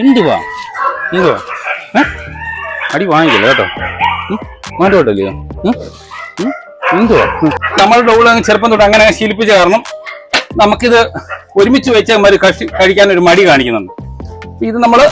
എന്തുവാ? എന്തുവാ? അടി വാങ്ങിക്കില്ല കേട്ടോ. മാറ്റോട്ടല്ലയോ എന്തുവാ. നമ്മുടെ അങ്ങ് ചെറുപ്പം തൊട്ട് അങ്ങനെ ശീലിപ്പിച്ച കാരണം നമുക്കിത് ഒരുമിച്ച് വെച്ചാൽ കഴിക്കാൻ ഒരു മടി കാണിക്കുന്നുണ്ട്. ഇത് ഗൈസ്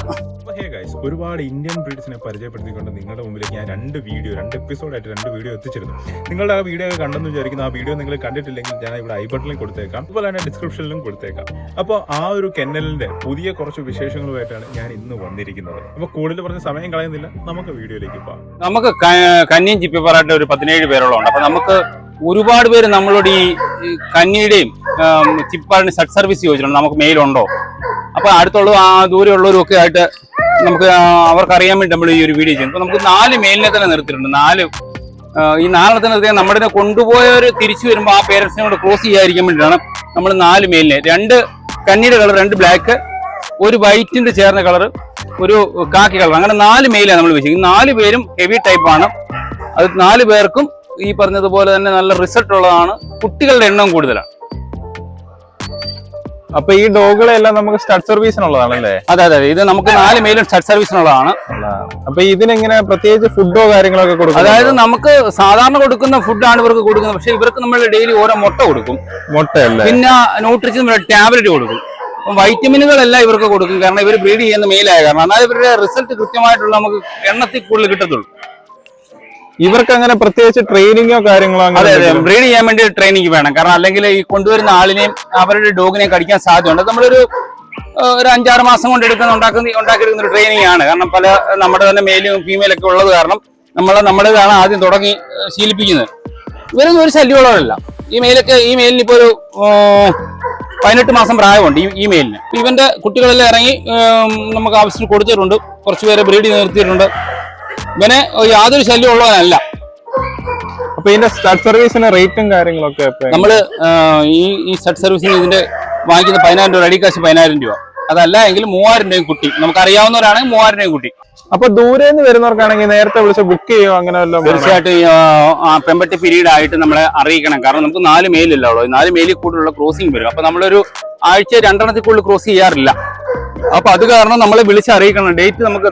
ഒരുപാട് ഇന്ത്യൻ ബ്രീഡ്സിനെ പരിചയപ്പെടുത്തിക്കൊണ്ട് നിങ്ങളുടെ മുമ്പിലേക്ക് ഞാൻ രണ്ട് വീഡിയോ രണ്ട് എപ്പിസോഡായിട്ട് രണ്ട് വീഡിയോ എത്തിച്ചിരുന്നു. നിങ്ങളുടെ ആ വീഡിയോ കണ്ടെന്ന് വിചാരിക്കുന്നു. ആ വീഡിയോ നിങ്ങൾ കണ്ടിട്ടില്ലെങ്കിൽ ഞാൻ ഇവിടെ ഐ ബട്ടണിൽ കൊടുത്തേക്കാം. അതുപോലെ തന്നെ ഡിസ്ക്രിപ്ഷനിലും കൊടുത്തേക്കാം. അപ്പോൾ ആ ഒരു കെന്നലിന്റെ പുതിയ കുറച്ച് വിശേഷങ്ങളുമായിട്ടാണ് ഞാൻ ഇന്ന് വന്നിരിക്കുന്നത്. അപ്പോൾ കൂടുതൽ പറഞ്ഞ സമയം കളയുന്നില്ല. നമുക്ക് വീഡിയോയിലേക്ക് പോകാം. നമുക്ക് ക- ചിപ്പി ചിപ്പിപ്പാറായിട്ട് ഒരു പതിനേഴ് പേരോളം ഉണ്ട് അപ്പൊ നമുക്ക് ഒരുപാട് പേര് നമ്മളോട് ഈ കന്നിയുടെയും ചിപ്പിപ്പാറിന്റെ സഡ് സർവീസ് ചോദിച്ചിട്ടുണ്ട്. നമുക്ക് മെയിലുണ്ടോ അപ്പൊ അടുത്തുള്ള ആ ദൂരെയുള്ളവരും ഒക്കെ ആയിട്ട് നമുക്ക് അവർക്കറിയാൻ വേണ്ടി നമ്മൾ ഈ ഒരു വീഡിയോ ചെയ്യുന്നു. നമുക്ക് നാല് മെയിലിനെ തന്നെ നിർത്തിയിട്ടുണ്ട്. നാല് ഈ നാലെണ്ണത്തിന് നിർത്തിയാൽ നമ്മുടെ കൊണ്ടുപോയവർ തിരിച്ചു വരുമ്പോൾ ആ പേരൻസിനെ കൂടെ ക്രോസ് ചെയ്യാതിരിക്കാൻ വേണ്ടിയിട്ടാണ് നമ്മൾ നാല് മെയിലിനെ രണ്ട് കന്നിയുടെ കളർ രണ്ട് ബ്ലാക്ക് ഒരു വൈറ്റിന്റെ ചേർന്ന കളർ ഒരു കാക്കി കളർ അങ്ങനെ നാല് മെയിലാണ് നമ്മൾ വെച്ചിരിക്കുന്നത്. നാല് പേരും ഹെവി ടൈപ്പ് ആണ്. അത് നാല് പേർക്കും ഈ പറഞ്ഞതുപോലെ തന്നെ നല്ല റിസൾട്ട് ഉള്ളതാണ് കുട്ടികളുടെ എണ്ണം കൂടുതലാണ്. അപ്പൊ ഈ ഡോഗുകളെല്ലാം നമുക്ക് സ്റ്റഡ് സർവീസിനുള്ളതാണല്ലേ അതെ അതെ. അതെ. ഇത് നമുക്ക് നാല് മെയിലും സ്റ്റഡ് സർവീസിനുള്ളതാണ് അപ്പൊ ഇതിനെങ്ങനെ പ്രത്യേകിച്ച് ഫുഡോ കാര്യങ്ങളൊക്കെ കൊടുക്കും അതായത് നമുക്ക് സാധാരണ കൊടുക്കുന്ന ഫുഡാണ് ഇവർക്ക് കൊടുക്കുന്നത്. പക്ഷെ ഇവർക്ക് നമ്മൾ ഡെയിലി ഓരോ മുട്ട കൊടുക്കും. മുട്ടയല്ലേ? പിന്നെ ന്യൂട്രിഷൻ ടാബ്ലറ്റ് കൊടുക്കും. വൈറ്റമിനുകളെല്ലാം ഇവർക്ക് കൊടുക്കും. കാരണം ഇവർ ബ്രീഡ് ചെയ്യുന്ന മെയിലായ കാരണം. എന്നാൽ ഇവരുടെ റിസൾട്ട് കൃത്യമായിട്ടുള്ള നമുക്ക് എണ്ണത്തിൽ കൂടുതൽ കിട്ടത്തുള്ളൂ. ഇവർക്ക് അങ്ങനെ പ്രത്യേകിച്ച് ട്രെയിനിങ്ങോ കാര്യങ്ങളോ അതെ അങ്ങനെ അതെ? ബ്രീഡ് ചെയ്യാൻ വേണ്ടി ട്രെയിനിങ് വേണം. കാരണം അല്ലെങ്കിൽ ഈ കൊണ്ടുവരുന്ന ആളിനെയും അവരുടെ ഡോഗിനെയും കടിക്കാൻ സാധ്യതയുണ്ട്. നമ്മളൊരു ഒരു അഞ്ചാറ് മാസം കൊണ്ട് എടുക്കുന്ന ഉണ്ടാക്കുന്ന ഉണ്ടാക്കിയെടുക്കുന്ന ഒരു ട്രെയിനിങ് ആണ്. കാരണം പല നമ്മുടെ തന്നെ മെയിലും ഫീമെയിലും ഒക്കെ ഉള്ളത് കാരണം നമ്മൾ നമ്മുടേതാണ് ആദ്യം തുടങ്ങി ശീലിപ്പിക്കുന്നത്. ഇവരൊന്നും ഒരു ശല്യമുള്ളവരല്ല. ഈ മെയിലൊക്കെ ഈ മെയിലിന് ഇപ്പോൾ ഒരു പതിനെട്ട് മാസം പ്രായമുണ്ട് ഈ ഈ മെയിലിന് ഇവന്റെ കുട്ടികളെല്ലാം ഇറങ്ങി നമുക്ക് ആവശ്യത്തിന് കൊടുത്തിട്ടുണ്ട്. കുറച്ച് പേരെ ബ്രീഡ് നിർത്തിയിട്ടുണ്ട്. ഇവനെ യാതൊരു ശല്യം ഉള്ളവനല്ല. അപ്പൊ ഇതിന്റെ സ്റ്റഡ് സർവീസിന് റേറ്റും കാര്യങ്ങളൊക്കെ നമ്മൾ നമ്മൾ ഈ ഈ സ്റ്റഡ് സർവീസിന് ഇതിന്റെ വാങ്ങിക്കുന്ന പതിനായിരം രൂപ റെഡി കാശ് പതിനായിരം രൂപ. അതല്ല എങ്കിൽ മൂവായിരം രൂപയും കുട്ടി. നമുക്ക് അറിയാവുന്നവരാണെങ്കിൽ മൂവായിരം രൂപയും കുട്ടി. അപ്പൊ ദൂരെ നിന്ന് വരുന്നവർക്കാണെങ്കിൽ നേരത്തെ വിളിച്ച് ബുക്ക് ചെയ്യോ അങ്ങനെ വല്ലതും? തീർച്ചയായിട്ടും പെമ്പട്ടി പീരീഡ് ആയിട്ട് നമ്മളെ അറിയിക്കണം. കാരണം നമുക്ക് നാല് മെയിലല്ല ഉള്ളൂ നാല് മെയിലിൽ കൂടുതലുള്ള ക്രോസിംഗ് വരും. അപ്പൊ നമ്മളൊരു ആഴ്ച രണ്ടെണ്ണത്തിൽ കൂടുതൽ ക്രോസ് ചെയ്യാറില്ല. അപ്പൊ അത് കാരണം നമ്മളെ വിളിച്ച് അറിയിക്കണം. ഡേറ്റ് നമുക്ക്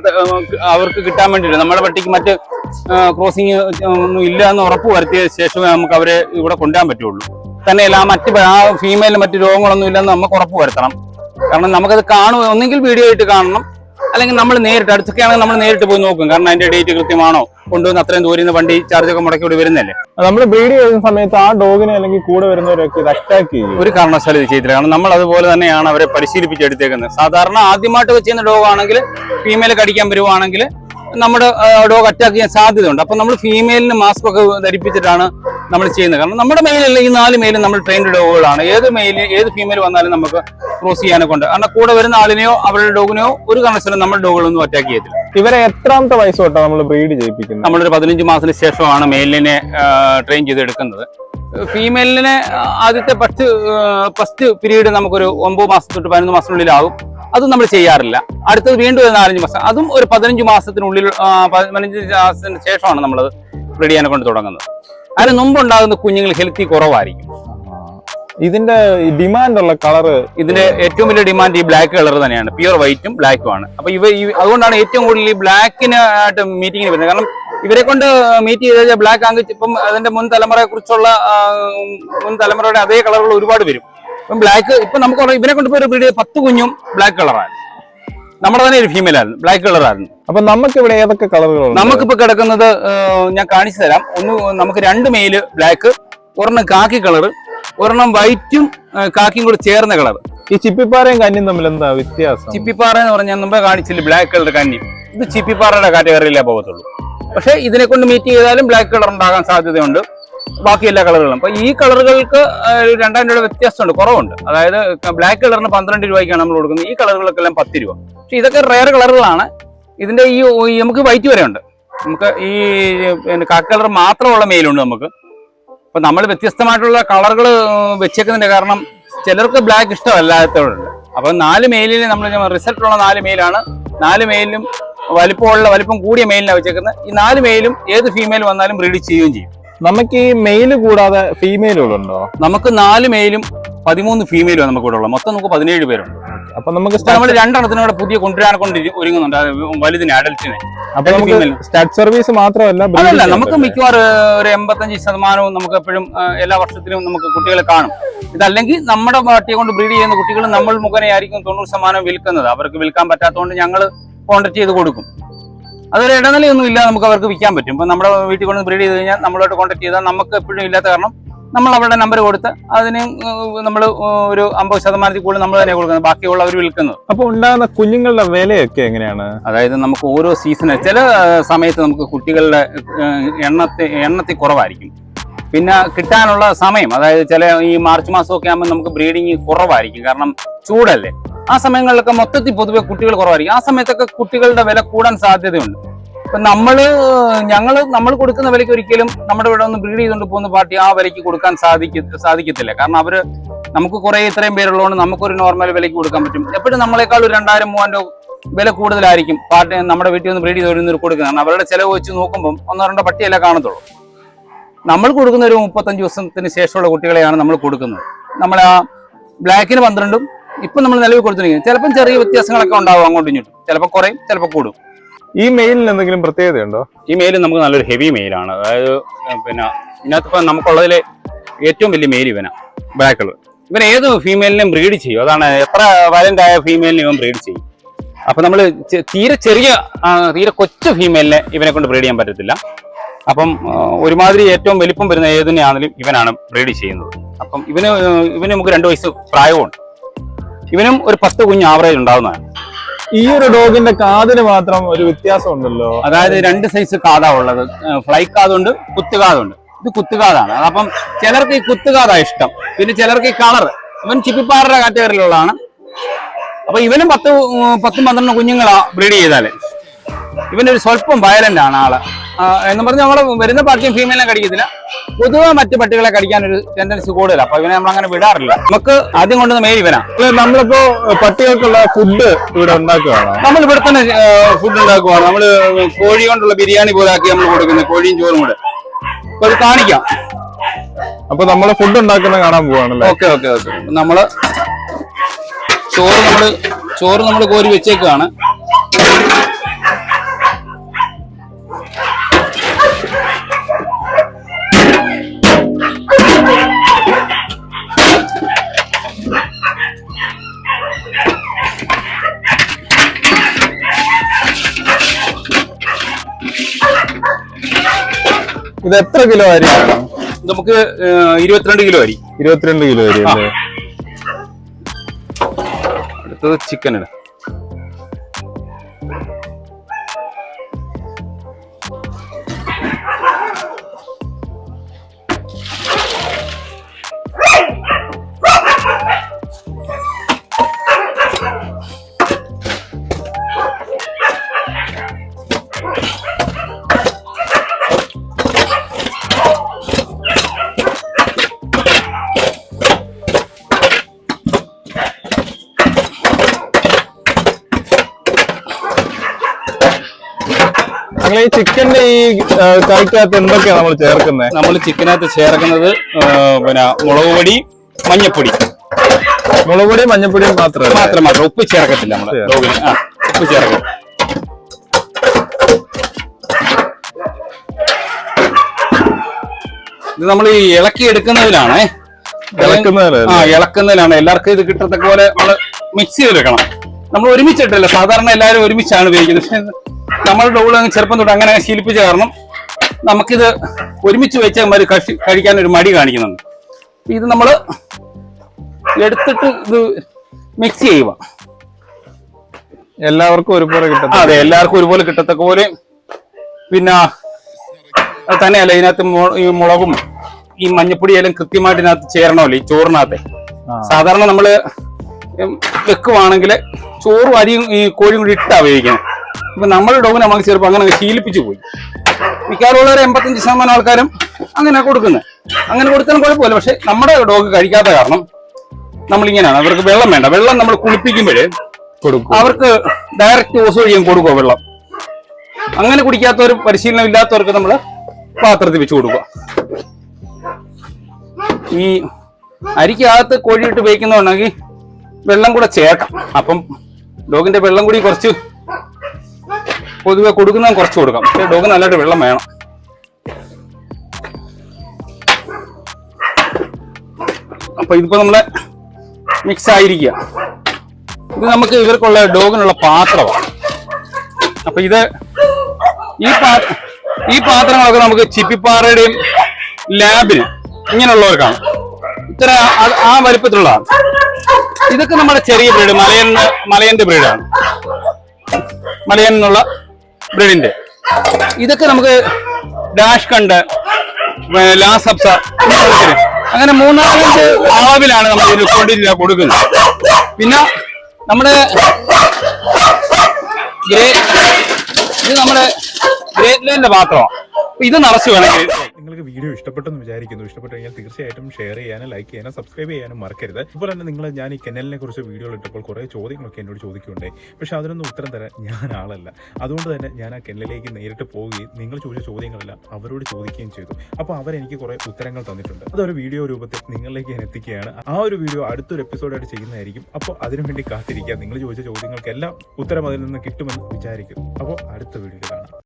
അവർക്ക് കിട്ടാൻ വേണ്ടിയിട്ട്. നമ്മുടെ പട്ടിക്ക് മറ്റ് ക്രോസിംഗ് ഒന്നും ഇല്ല എന്ന് ഉറപ്പ് വരുത്തിയ ശേഷമേ നമുക്ക് അവരെ ഇവിടെ കൊണ്ടുപോകാൻ പറ്റുള്ളൂ. തന്നെയല്ല ആ മറ്റ് ആ ഫീമെയിൽ മറ്റ് രോഗങ്ങളൊന്നും ഇല്ലെന്ന് നമുക്ക് ഉറപ്പ് വരുത്തണം. കാരണം നമുക്കത് കാണുക ഒന്നെങ്കിൽ വീഡിയോ ആയിട്ട് കാണണം. അല്ലെങ്കിൽ നമ്മൾ നേരിട്ട് അടുത്തൊക്കെയാണെങ്കിൽ നമ്മൾ നേരിട്ട് പോയി നോക്കും. കാരണം അതിന്റെ ഡേറ്റ് കൃത്യമാണോ? കൊണ്ടുവന്ന് അത്രയും ദൂരെ നിന്ന് വണ്ടി ചാർജ് ഒക്കെ മുടക്കി ഇവിടെ വരുന്നല്ലേ നമ്മൾ ബ്രീഡ് ചെയ്യുന്ന സമയത്ത് ആ ഡോഗിനെ അല്ലെങ്കിൽ കൂടെ വരുന്നവരൊക്കെ ഇത് അറ്റാക്ക് ചെയ്യും. ഒരു കാരണവശാലും ഇത് ചെയ്തില്ല കാരണം നമ്മൾ അതുപോലെ തന്നെയാണ് അവരെ പരിശീലിപ്പിച്ചെടുത്തേക്കുന്നത് സാധാരണ ആദ്യമായിട്ട് വെച്ചിരുന്ന ഡോഗ് ആണെങ്കിൽ ഫീമെയിൽ കടിക്കാൻ വരുവാണെങ്കിൽ നമ്മുടെ ഡോഗ് അറ്റാക്ക് ചെയ്യാൻ സാധ്യതയുണ്ട്. അപ്പൊ നമ്മൾ ഫീമെയിലിന് മാസ്ക് ഒക്കെ ധരിപ്പിച്ചിട്ടാണ് നമ്മൾ ചെയ്യുന്നത്. കാരണം നമ്മുടെ മെയിലല്ല ഈ നാല് മെയിലും നമ്മൾ ട്രെയിൻഡ് ഡോഗുകളാണ് ഏത് മെയിൽ ഏത് ഫീമെയിൽ വന്നാലും നമുക്ക് ക്രോസ് ചെയ്യാനൊക്കെ ഉണ്ട്. കാരണം കൂടെ വരുന്ന ആളിനെയോ അവരുടെ ഡോഗിനെയോ ഒരു കാരണവശാലും നമ്മുടെ ഡോഗുകളൊന്നും അറ്റാക്ക് ചെയ്യത്തില്ല. ഇവരെ എത്രാമത്തെ വയസ്സ് തൊട്ടാണ് നമ്മൾ ബ്രീഡ് ചെയ്യിപ്പിക്കുന്നത്? നമ്മളൊരു പതിനഞ്ച് മാസത്തിന് ശേഷമാണ് മെയിലിനെ ട്രെയിൻ ചെയ്തെടുക്കുന്നത്. ഫീമെയിലിനെ ആദ്യത്തെ ഫസ്റ്റ് ഫസ്റ്റ് പീരീഡ് നമുക്കൊരു ഒമ്പത് മാസം തൊട്ട് പതിനൊന്ന് മാസത്തിനുള്ളിലാകും. അതും നമ്മൾ ചെയ്യാറില്ല. അടുത്തത് വീണ്ടും ഒരു നാലഞ്ച് മാസം അതും ഒരു പതിനഞ്ച് മാസത്തിനുള്ളിൽ പതിനഞ്ച് മാസത്തിന് ശേഷമാണ് നമ്മൾ റെഡി ചെയ്യാനെ കൊണ്ട് തുടങ്ങുന്നത്. അതിന് മുമ്പ് ഉണ്ടാകുന്ന കുഞ്ഞുങ്ങൾ ഹെൽത്തി കുറവായിരിക്കും. ഇതിന്റെ ഡിമാൻഡ് ഉള്ള കളർ ഇതിന്റെ ഏറ്റവും വലിയ ഡിമാൻഡ് ഈ ബ്ലാക്ക് കളർ തന്നെയാണ്. പ്യുവർ വൈറ്റും ബ്ലാക്കും ആണ്. അപ്പൊ ഇവ അതുകൊണ്ടാണ് ഏറ്റവും കൂടുതൽ ഈ ബ്ലാക്കിന് ആയിട്ട് മീറ്റിങ്ങിന് വരുന്നത്. കാരണം ഇവരെ കൊണ്ട് മീറ്റ് ചെയ്ത് ബ്ലാക്ക് ആങ്ക് ഇപ്പം അതിന്റെ മുൻ തലമുറയെ കുറിച്ചുള്ള മുൻ തലമുറയുടെ അതേ കളറുകൾ ഒരുപാട് വരും. ഇപ്പം ബ്ലാക്ക് ഇപ്പം നമുക്ക് ഇവനെ കൊണ്ട് ഒരു ബ്രീഡ് പത്ത് കുഞ്ഞും ബ്ലാക്ക് കളറാണ് നമ്മുടെ തന്നെ ഒരു ഫീമെയിൽ ആയിരുന്നു ബ്ലാക്ക് കളറായിരുന്നു അപ്പൊ നമുക്ക് ഇവിടെ ഏതൊക്കെ കളറുകൾ നമുക്കിപ്പോ കിടക്കുന്നത് ഞാൻ കാണിച്ചു തരാം. ഒന്ന് നമുക്ക് രണ്ട് മെയിൽ ബ്ലാക്ക് ഒരെണ്ണം കാക്കി കളർ ഒരെണ്ണം വൈറ്റും കാക്കിയും കൂടെ ചേർന്ന കളർ ഈ ചിപ്പിപ്പാറയും കന്നിയും തമ്മിൽ എന്താ വ്യത്യാസം? ചിപ്പിപ്പാറ എന്ന് പറഞ്ഞാൽ നമ്മൾ കാണിച്ചില്ല ബ്ലാക്ക് കളർ കന്നി. ഇത് ചിപ്പിപ്പാറയുടെ കാറ്റഗറിയിലേ പോകത്തുള്ളൂ. പക്ഷെ ഇതിനെ കൊണ്ട് മീറ്റ് ചെയ്താലും ബ്ലാക്ക് കളർ ഉണ്ടാകാൻ സാധ്യതയുണ്ട്. ബാക്കി എല്ലാ കളറുകളും. അപ്പൊ ഈ കളറുകൾക്ക് രണ്ടായിരം രൂപ വ്യത്യാസമുണ്ട് കുറവുണ്ട്. അതായത് ബ്ലാക്ക് കളറിന് പന്ത്രണ്ട് രൂപയ്ക്കാണ് നമ്മൾ കൊടുക്കുന്നത്. ഈ കളറുകൾക്കെല്ലാം പത്ത് രൂപ. പക്ഷെ ഇതൊക്കെ റയർ കളറുകളാണ്. ഇതിന്റെ ഈ നമുക്ക് വൈറ്റ് വരെ ഉണ്ട്. നമുക്ക് ഈ കാക്കി കളർ മാത്രമുള്ള മെയിലുണ്ട് നമുക്ക്. അപ്പൊ നമ്മൾ വ്യത്യസ്തമായിട്ടുള്ള കളറുകൾ വെച്ചേക്കുന്നതിന്റെ കാരണം ചിലർക്ക് ബ്ലാക്ക് ഇഷ്ടമല്ലാത്തവരുണ്ട്. അപ്പൊ നാല് മെയിലിൽ നമ്മൾ റിസൾട്ട് ഉള്ള നാല് മെയിലാണ് നാല് മെയിലും വലിപ്പമുള്ള വലിപ്പം കൂടിയ മെയിലിനാണ് വെച്ചേക്കുന്നത്. ഈ നാല് മെയിലും ഏത് ഫീമെയിൽ വന്നാലും ബ്രീഡ് ചെയ്യുകയും ചെയ്യും. നമുക്ക് ഈ മെയിൽ കൂടാതെ ഫീമെയിലുകളുണ്ടോ നമുക്ക് നാല് മെയിലും പതിമൂന്ന് ഫീമെയിലും നമുക്ക് ഇവിടെ ഉള്ളത് മൊത്തം നമുക്ക് പതിനേഴ് പേരുണ്ട്. അപ്പൊ നമുക്ക് നമ്മൾ രണ്ടെണ്ണത്തിന് ഇവിടെ പുതിയ കൊണ്ടുവരാൻ കൊണ്ട് ഒരുങ്ങുന്നുണ്ട്. വലുതിന് അഡൽറ്റിന് സ്റ്റാറ്റ് സർവീസ് മാത്രമല്ല അതല്ല നമുക്ക് മിക്കവാറും ഒരു എൺപത്തഞ്ച് ശതമാനവും നമുക്ക് എപ്പോഴും എല്ലാ വർഷത്തിലും നമുക്ക് കുട്ടികളെ കാണും. ഇതല്ലെങ്കിൽ നമ്മുടെ പട്ടിയെ കൊണ്ട് ബ്രീഡ് ചെയ്യുന്ന കുട്ടികൾ നമ്മൾ മുഖേനയായിരിക്കും തൊണ്ണൂറ് ശതമാനം വിൽക്കുന്നത്. അവർക്ക് വിൽക്കാൻ പറ്റാത്തതുകൊണ്ട് ഞങ്ങൾ കോൺടാക്ട് ചെയ്ത് കൊടുക്കും. അതൊരു ഇടനിലയൊന്നും ഇല്ല നമുക്ക് അവർക്ക് വിൽക്കാൻ പറ്റും. ഇപ്പം നമ്മുടെ വീട്ടിൽ കൊണ്ട് ബ്രീഡ് ചെയ്ത് കഴിഞ്ഞാൽ നമ്മളോട്ട് കോൺടാക്ട് ചെയ്താൽ നമുക്ക് എപ്പോഴും ഇല്ലാത്ത കാരണം നമ്മൾ അവരുടെ നമ്പർ കൊടുത്ത് അതിന് നമ്മൾ ഒരു അമ്പത് ശതമാനത്തിൽ കൂടുതൽ നമ്മൾ തന്നെ കൊടുക്കുന്നത്. ബാക്കിയുള്ളവർ വിൽക്കുന്നത്. അപ്പൊ ഉണ്ടാകുന്ന കുഞ്ഞുങ്ങളുടെ വിലയൊക്കെ എങ്ങനെയാണ്? അതായത് നമുക്ക് ഓരോ സീസണ് ചില സമയത്ത് നമുക്ക് കുട്ടികളുടെ എണ്ണത്തെ എണ്ണത്തിൽ കുറവായിരിക്കും. പിന്നെ കിട്ടാനുള്ള സമയം അതായത് ചില ഈ മാർച്ച് മാസമൊക്കെ ആകുമ്പോൾ നമുക്ക് ബ്രീഡിങ് കുറവായിരിക്കും. കാരണം ചൂടല്ലേ. ആ സമയങ്ങളിലൊക്കെ മൊത്തത്തിൽ പൊതുവെ കുട്ടികൾ കുറവായിരിക്കും. ആ സമയത്തൊക്കെ കുട്ടികളുടെ വില കൂടാൻ സാധ്യതയുണ്ട്. ഇപ്പൊ നമ്മൾ ഞങ്ങൾ നമ്മൾ കൊടുക്കുന്ന വിലയ്ക്ക് ഒരിക്കലും നമ്മുടെ ഇവിടെ ഒന്ന് ബ്രീഡ് ചെയ്തുകൊണ്ട് പോകുന്ന പാർട്ടി ആ വിലയ്ക്ക് കൊടുക്കാൻ സാധിക്ക സാധിക്കത്തില്ല. കാരണം അവർ നമുക്ക് കുറെ ഇത്രയും പേരുള്ളതുകൊണ്ട് നമുക്കൊരു നോർമൽ വിലയ്ക്ക് കൊടുക്കാൻ പറ്റും. എപ്പോഴും നമ്മളെക്കാൾ ഒരു രണ്ടായിരം മൂവായിരം രൂപ വില കൂടുതലായിരിക്കും പാർട്ടി നമ്മുടെ വീട്ടിൽ ഒന്ന് ബ്രീഡ് ചെയ്ത് വരുന്നവർ കൊടുക്കുന്നത്. കാരണം അവരുടെ ചിലവ് വെച്ച് നോക്കുമ്പോൾ ഒന്നോ രണ്ടോ പട്ടിയല്ലേ കാണത്തുള്ളൂ. നമ്മൾ കൊടുക്കുന്ന ഒരു മുപ്പത്തഞ്ച് ദിവസത്തിന് ശേഷമുള്ള കുട്ടികളെയാണ് നമ്മൾ കൊടുക്കുന്നത്. നമ്മൾ ആ ബ്ലാക്കിന് പന്ത്രണ്ടും ഇപ്പം നമ്മൾ നിലവിൽ കൊടുത്തിരിക്കുന്നത്. ചിലപ്പം ചെറിയ വ്യത്യാസങ്ങളൊക്കെ ഉണ്ടാവും അങ്ങോട്ടും ഇങ്ങോട്ടും. ചിലപ്പോൾ കുറയും ചിലപ്പോൾ കൂടും. ഈ മെയിലിന് എന്തെങ്കിലും പ്രത്യേകതയുണ്ടോ? ഈ മെയിൽ നമുക്ക് നല്ലൊരു ഹെവി മെയിലാണ്. അതായത് പിന്നെ ഇതിനകത്ത് ഇപ്പം നമുക്കുള്ളതിൽ ഏറ്റവും വലിയ മെയിൽ ഇവനാ ബ്ലാക്ക് കളർ ഇവൻ ഏത് ഫീമെയിലിനെയും ബ്രീഡ് ചെയ്യും. അതാണ് എത്ര വയലന്റ് ആയ ഫീമെയിലിനെ ഇവൻ ബ്രീഡ് ചെയ്യും. അപ്പൊ നമ്മൾ തീരെ ചെറിയ തീരെ കൊച്ചു ഫീമെയിലിനെ ഇവനെ കൊണ്ട് ബ്രീഡ് ചെയ്യാൻ പറ്റത്തില്ല. അപ്പം ഒരുമാതിരി ഏറ്റവും വലിപ്പം വരുന്ന ഏതിനെയാണെങ്കിലും ഇവനാണ് ബ്രീഡ് ചെയ്യുന്നത്. അപ്പം ഇവന് ഇവന് നമുക്ക് രണ്ട് വയസ്സ് പ്രായവുമുണ്ട് ഇവനും ഒരു പത്ത് കുഞ്ഞ് ആവറേജ് ഉണ്ടാവുന്നതാണ് ഈ ഒരു ഡോഗിന്റെ കാതിന് മാത്രം ഒരു വ്യത്യാസം ഉണ്ടല്ലോ അതായത് രണ്ട് സൈസ് കാതാ ഉള്ളത്. ഫ്ലൈ കാതുണ്ട് കുത്തുകാതുണ്ട് ഇത് കുത്തുകാതാണ് അപ്പം ചിലർക്ക് ഈ കുത്തുകാതാ ഇഷ്ടം. പിന്നെ ചിലർക്ക് ഈ കളർ ഇവൻ ചിപ്പിപ്പാറയുടെ കാറ്റഗറിയിലുള്ളതാണ്. അപ്പൊ ഇവനും പത്ത് പത്തും പന്ത്രണ്ട് കുഞ്ഞുങ്ങളാ ബ്രീഡ് ചെയ്താൽ. ഇവനൊരു സ്വല്പം വയലന്റ് ആണ് ആൾ. എന്ന് പറഞ്ഞാൽ നമ്മൾ വരുന്ന പാർട്ടിയും ഫീമെയിലിനെ കടിക്കത്തില്ല. പൊതുവെ മറ്റു പട്ടികളെ കടിക്കാൻ ഒരു ടെൻഡൻസി കൂടുതലാണ് അപ്പൊ ഇവനെ നമ്മൾ അങ്ങനെ വിടാറില്ല. നമുക്ക് ആദ്യം കൊണ്ടുവന്ന മെയിൽ ഇവനാ. നമ്മളിപ്പോ പട്ടികൾക്കുള്ള ഫുഡ് ഇവിടെ ഉണ്ടാക്കുകയാണ് നമ്മൾ ഇവിടെ തന്നെ ഫുഡ് ഉണ്ടാക്കുവാണ്. നമ്മൾ കോഴി കൊണ്ടുള്ള ബിരിയാണി പോലെ ആക്കി നമ്മൾ കൊടുക്കുന്നത്. കോഴിയും ചോറും കൂടെ. അപ്പൊ അത് കാണിക്കാം. അപ്പൊ നമ്മൾ ഫുഡ് ഉണ്ടാക്കുന്ന കാണാൻ പോവാണല്ലേ? Okay okay okay. നമ്മൾ ചോറ് നമ്മൾ ചോറ് നമ്മൾ കോരി വെച്ചേക്കാണ് ഇത് എത്ര കിലോ അരിയാണ് നമുക്ക് ഇരുപത്തിരണ്ട് കിലോ അരി. ഇരുപത്തിരണ്ട് കിലോ അരി അല്ലേ? അടുത്തത് ചിക്കൻ ഞങ്ങൾ ഈ ചിക്കന്റെ ഈ കറിക്കകത്ത് എന്തൊക്കെയാണ് നമ്മൾ ചേർക്കുന്നത് നമ്മൾ ചിക്കനകത്ത് ചേർക്കുന്നത് പിന്നെ മുളക് പൊടി മഞ്ഞപ്പൊടി. മുളക് പൊടി മഞ്ഞപ്പൊടിയും മാത്രം മാത്രം മാത്രം. ഉപ്പ് ചേർക്കത്തില്ല ആ ഉപ്പ് ചേർക്കും. ഇത് നമ്മൾ ഈ ഇളക്കി എടുക്കുന്നതിലാണ്? ആ ഇളക്കുന്നതിലാണ്. എല്ലാവർക്കും ഇത് കിട്ടത്തക്ക പോലെ നമ്മൾ മിക്സ് ചെയ്തെടുക്കണം. നമ്മൾ ഒരുമിച്ചിട്ടല്ല. സാധാരണ എല്ലാവരും ഒരുമിച്ചാണ് ഉപയോഗിക്കുന്നത്. നമ്മൾ ഡോൾ അങ്ങ് ചെറുപ്പം തൊട്ട് അങ്ങനെ ശീലിപ്പിച്ച കാരണം നമുക്കിത് ഒരുമിച്ച് വെച്ച മതി കഷി കഴിക്കാൻ ഒരു മടി കാണിക്കുന്നുണ്ട്. ഇത് നമ്മൾ എടുത്തിട്ട് ഇത് മിക്സ് ചെയ്യുക. എല്ലാവർക്കും ഒരുപോലെ കിട്ടും അതെ എല്ലാവർക്കും ഒരുപോലെ കിട്ടത്തക്ക പോലെ പിന്നെ തന്നെയല്ല ഇതിനകത്ത് ഈ മുളകും ഈ മഞ്ഞപ്പൊടി എല്ലാം കൃത്യമായിട്ട് ഇതിനകത്ത് ചേരണമല്ലോ ഈ ചോറിനകത്തെ. സാധാരണ നമ്മൾ വെക്കുവാണെങ്കിൽ ചോറും അരിയും ഈ കോഴിയും കൂടി ഇട്ടാ വേവിക്കുന്നത്. ഇപ്പൊ നമ്മുടെ ഡോഗിനെ നമ്മൾ ചെറുപ്പം അങ്ങനെ ശീലിപ്പിച്ചു പോയി. മിക്കവാറും ഉള്ളവർ എൺപത്തഞ്ച് ശതമാനം ആൾക്കാരും അങ്ങനെ കൊടുക്കുന്നത് അങ്ങനെ കൊടുത്താലും കുഴപ്പമില്ല. പക്ഷെ നമ്മുടെ ഡോഗ് കഴിക്കാത്ത കാരണം നമ്മളിങ്ങനെയാണ്. അവർക്ക് വെള്ളം വേണ്ട. വെള്ളം നമ്മൾ കുളിപ്പിക്കുമ്പോഴേ കൊടുക്കും. അവർക്ക് ഡയറക്റ്റ് ഓസ് വഴിയും കൊടുക്കുക വെള്ളം. അങ്ങനെ കുടിക്കാത്തവർ പരിശീലനം ഇല്ലാത്തവർക്ക് നമ്മൾ പാത്രത്തിൽ വെച്ച് കൊടുക്കുക. ഈ അരിക്കകത്ത് കോഴിയിട്ട് ഉപയോഗിക്കുന്നതുണ്ടെങ്കിൽ വെള്ളം കൂടെ ചേർക്കാം. അപ്പം ഡോഗിന്റെ വെള്ളം കൂടി കുറച്ച് പൊതുവെ കൊടുക്കുന്നത് കുറച്ച് കൊടുക്കാം. പക്ഷേ ഡോഗ് നല്ലതായിട്ട് വെള്ളം വേണം. അപ്പൊ ഇതിപ്പോ നമ്മളെ മിക്സ് ആയിരിക്കുക. ഇത് നമുക്ക് ഇവർക്കുള്ള ഡോഗിനുള്ള പാത്രമാണ്. അപ്പൊ ഇത് ഈ പാ ഈ പാത്രങ്ങളൊക്കെ നമുക്ക് ചിപ്പിപ്പാറയുടെയും ലാബിന് ഇങ്ങനെയുള്ളവർക്കാണ്. ഇത്ര ആ വലിപ്പത്തിലുള്ളതാണ്. ഇതൊക്കെ നമ്മുടെ ചെറിയ ബ്രീഡ് മലയൻ മലയന്റെ ബ്രീഡാണ് മലയൻ എന്നുള്ള ബ്രീഡിന്റെ ഇതൊക്കെ നമുക്ക് ഡാഷ് കണ്ട് ലാസപ്സ അങ്ങനെ മൂന്നാലഞ്ച് അളവിലാണ് നമ്മൾ ഇതിന് കൊണ്ടിരിക്കുക കൊടുക്കുന്നത്. പിന്നെ നമ്മുടെ ഗ്രേ ഇത് നമ്മുടെ ഗ്രേറ്റ് ലൈന്റെ പാത്രമാണ്. ഇത് നിറച്ച് വേണമെങ്കിൽ നിങ്ങൾക്ക് വീഡിയോ ഇഷ്ടപ്പെട്ടെന്ന് വിചാരിക്കുന്നു. ഇഷ്ടപ്പെട്ടു കഴിഞ്ഞാൽ തീർച്ചയായിട്ടും ഷെയർ ചെയ്യാനും ലൈക്ക് ചെയ്യാനും സബ്സ്ക്രൈബ് ചെയ്യാനും മറക്കരുത്. ഇപ്പോൾ തന്നെ നിങ്ങൾ ഞാൻ ഈ കെനലിനെ കുറിച്ച് വീഡിയോ ഇട്ടപ്പോൾ കുറേ ചോദ്യങ്ങളൊക്കെ എന്നോട് ചോദിക്കുകയുണ്ടായി പക്ഷെ അതിനൊന്നും ഉത്തരം തരാൻ ഞാൻ ആളല്ല. അതുകൊണ്ട് തന്നെ ഞാൻ ആ കെനലിലേക്ക് നേരിട്ട് പോവുകയും നിങ്ങൾ ചോദിച്ച ചോദ്യങ്ങളെല്ലാം അവരോട് ചോദിക്കുകയും ചെയ്തു. അപ്പോൾ അവരെനിക്ക് കുറേ ഉത്തരങ്ങൾ തന്നിട്ടുണ്ട്. അതൊരു വീഡിയോ രൂപത്തിൽ നിങ്ങളിലേക്ക് ഞാൻ എത്തിക്കുകയാണ്. ആ ഒരു വീഡിയോ അടുത്തൊരു എപ്പിസോഡായിട്ട് ചെയ്യുന്നതായിരിക്കും. അപ്പോൾ അതിനുവേണ്ടി കാത്തിരിക്കുക. നിങ്ങൾ ചോദിച്ച ചോദ്യങ്ങൾക്കെല്ലാം ഉത്തരം അതിൽ നിന്ന് കിട്ടുമെന്ന് വിചാരിക്കുന്നു. അപ്പോൾ അടുത്ത വീഡിയോ കാണാം.